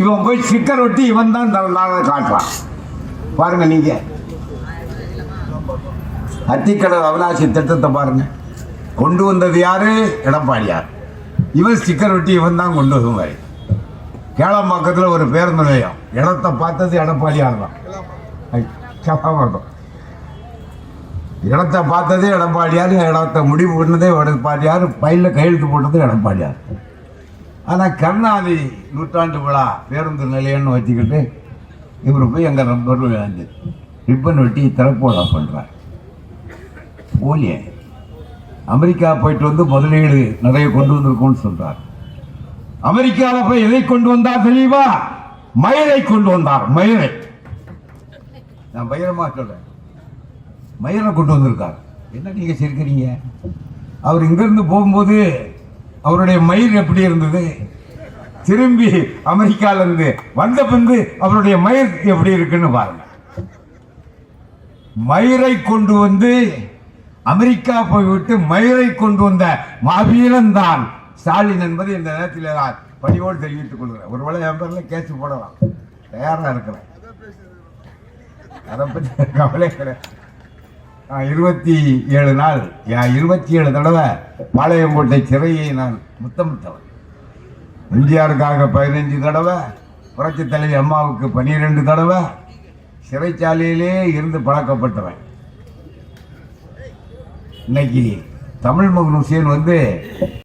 இவன் போய் ஸ்டிக்கர் ஒட்டி இவன் தான் தவறாக காட்டுறான். பாருங்க நீங்க. அத்திக்கடல் அவனாசி திட்டத்தை பாருங்க. கொண்டு வந்தது யாரு? எடப்பாடியார் இவன் ஸ்டிக்கர் ஒட்டி இவன் தான் கொண்டு வருவார் கேளம்பாக்கத்தில் ஒரு பேருந்து நிலையம். இடத்தை பார்த்தது எடப்பாடியார் தான் கேளம்பாக்கம் இடத்தை பார்த்ததே எடப்பாடியார் இடத்தை முடிவு பண்ணதே எடப்பாடியார் பையில் கையெழுத்து போட்டது எடப்பாடியார் ஆனால் கருணாநிதி நூற்றாண்டு விழா பேருந்து நிலையம்னு வச்சுக்கிட்டு இவர் போய் எங்கள் நம்பர் வந்து ரிப்பன் வெட்டி திறப்பு பண்ணுறார் போலியே. அமெரிக்கா போயிட்டு வந்து முதலீடு நிறைய கொண்டு வந்திருக்கோம்னு சொல்கிறார் அமெரிக்காவில் போய் எதை கொண்டு வந்தார் தெளிவா மயிரை கொண்டு வந்தார் மயிரை. நான் பயிரமாக சொல்கிறேன் மயிரை கொண்டு வந்திருக்கார். என்ன நீங்கள் சிரிக்கிறீங்க? அவர் இங்கேருந்து போகும்போது அவருடைய மயிர் எப்படி இருந்தது? திரும்பி அமெரிக்கால இருந்து வந்த பின்பு அவருடைய மயிர் எப்படி இருக்குன்னு பாருங்க. மயிரை கொண்டு வந்து அமெரிக்கா போய்விட்டு மயிரை கொண்டு வந்த மாவீரன் தான் ஸ்டாலின் என்பது இந்த நேரத்தில் நான் பணியோடு தெரிவித்துக் கொள்கிறேன். ஒருவேளை என் பேரில் கேஸ் போடலாம். தயாராக இருக்கிறேன் அதை பற்றி கவலை கிடையாது இருபத்தி ஏழு நாள் இருபத்தி ஏழு தடவை பாளையங்கோட்டை சிறையை நான் முத்தமிட்டவன். எம்ஜிஆருக்காக பதினஞ்சு தடவை புரட்சி தலைவி அம்மாவுக்கு பன்னிரெண்டு தடவை சிறைச்சாலையிலே இருந்து பழக்கப்பட்டவன். இன்னைக்கு தமிழ் மகன் ஹுசேன் வந்து